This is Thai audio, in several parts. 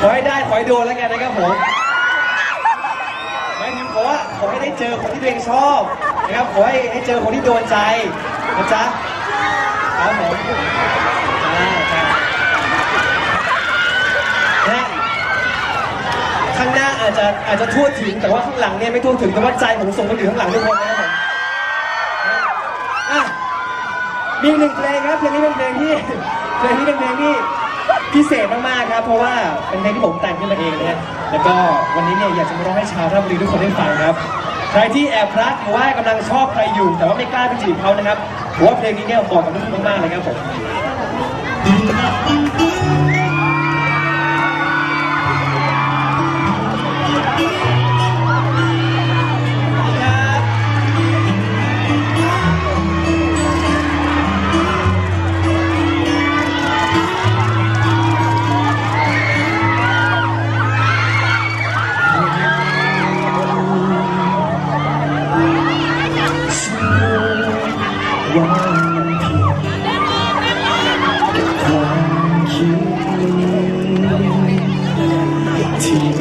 ขอให้ได้ขอให้โดนแล้วกันนะครับผมหมายถึงขอว่าขอให้ได้เจอคนที่ตัวเองชอบนะครับขอให้ให้เจอคนที่โดนใจนะจ๊ะครับผมอ่าครับนะข้างหน้าอาจจะอาจจะทั่วถึงแต่ว่าข้างหลังเนี่ยไม่ทั่วถึงแต่ว่าใจผมส่งไปถึงข้างหลังทุกคนนะครับผมอะมีหนึ่งเพลงครับเพลงนี้เป็นเพลงที่เพลงนี้เป็นเพลงที่ พิเศษมากๆครับ เพราะว่าเป็นเพลงที่ผมแต่งขึ้นมาเองนะฮะแล้วก็วันนี้เนี่ยอยากจะมาร้องให้ชาวราชบุรีทุกคนได้ฟังครับ ใครที่แอบรักหรือว่ากำลังชอบใครอยู่ แต่ว่าไม่กล้าไปจีบเขานะครับผมว่าเพลงนี้เนี่ยเหมาะกับทุกคนมากๆเลยครับผม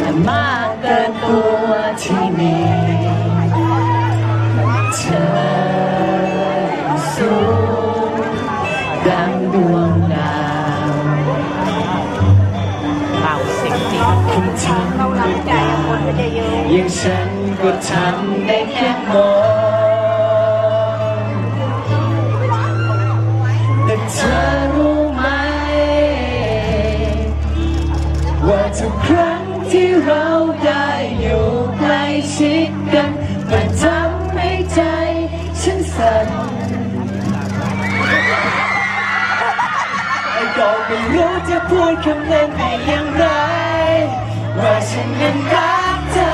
ที่มากเกินตัวที่มีเธอสูงดังดวงดาวเบาเสียงจริงคุณทำเราล้ำใจคนไม่ได้เยอะำอย่งฉันก็ทำได้แค่มองแต่เธอรู้ไหม ว่าทุกครั้ง ที่เราได้อยู่ใกล้ชิดกันมันทำให้ใจฉันสั่นไอ้ก็ไม่รู้จะพูดคำนั้นได้อย่างไร ว่าฉันนั้นรักเธอ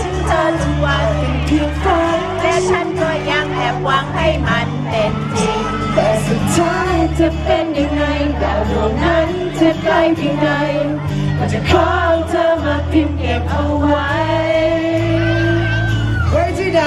ถึงเธอทุกวันเป็นเพียงฝันแต่ฉันก็ยังแอบหวังให้มันเป็นจริง แต่สุดท้ายจะเป็นยังไงดาวดวงนั้น จะไกลเพียงใดก็จะขอเธอมาพิมพ์เก็บเอาไว้ไว้ที่ไหน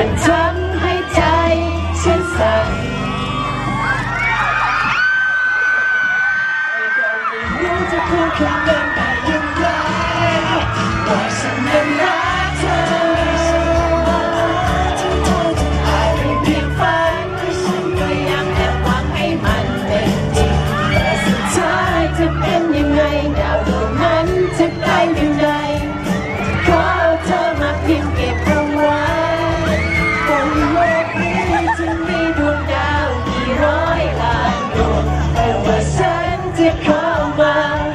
มัน เ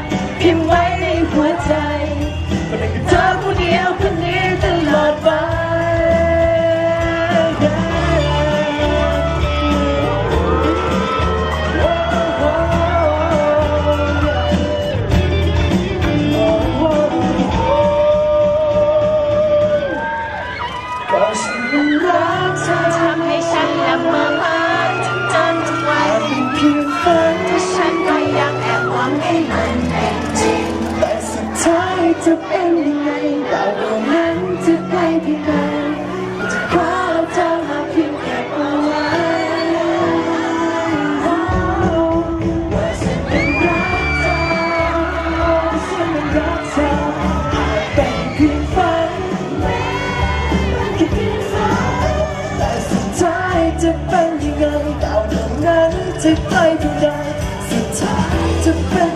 ใดสุดท้ายจะเป็น